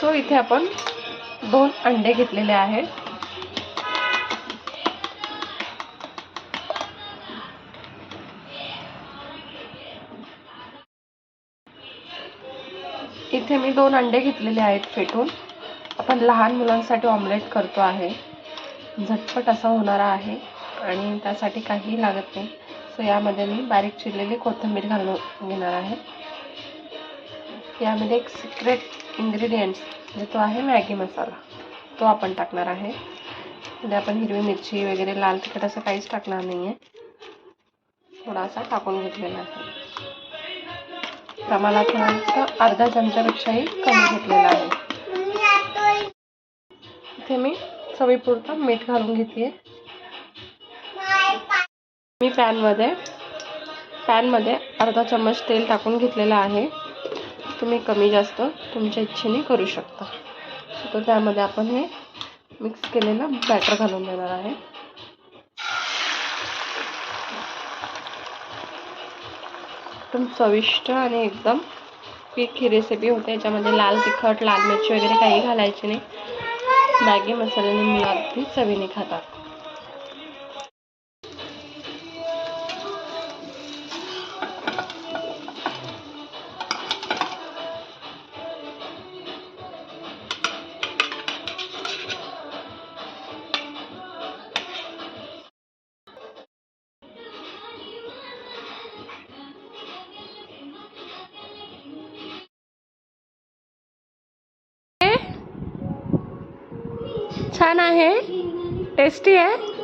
So इथे आपण दोन अंडे घेतलेले आहेत. इथे मी दोन अंडे घेतलेले आहेत फेटून. आपण लहान मुलांसाठी ऑमलेट करतो आहे. झटपट असा होणारा आहे आणि त्यासाठी काहीही लागत नाही. सो यामध्ये मी बारीक चिरलेली कोथिंबीर घालून घेणार आहे. यामध्ये एक सिक्रेट इंग्रेडियंट्स म्हणजे तो आहे मॅगी मसाला. तो आपण टाकणार आहे. म्हणजे आपण हिरवी मिरची वगैरे लाल तिखट असं काहीच टाकणार नाही आहे थोडासा टाकून घेतलेला आहे. प्रमाणात फक्त अर्धा चमच्यापेक्षाही कमी घेतलेला आहे. इथे मी चवीपुरतं मीठ घालून घेते मी पॅनमध्ये पॅनमध्ये अर्धा चम्मच तेल टाकून घेतलेलं आहे. तुम्ही कमी जास्त तुमच्या इच्छेने करू शकता. तर त्यामध्ये आपण हे मिक्स केलेलं बॅटर घालून देणार आहे. एकदम चविष्ट आणि एकदम क्विक ही रेसिपी होते. याच्यामध्ये लाल तिखट लाल मिरची वगैरे काही घालायची नाही. मॅगी मसाल्याने मी अगदी चवीने खातात. छान आहे. टेस्टी आहे.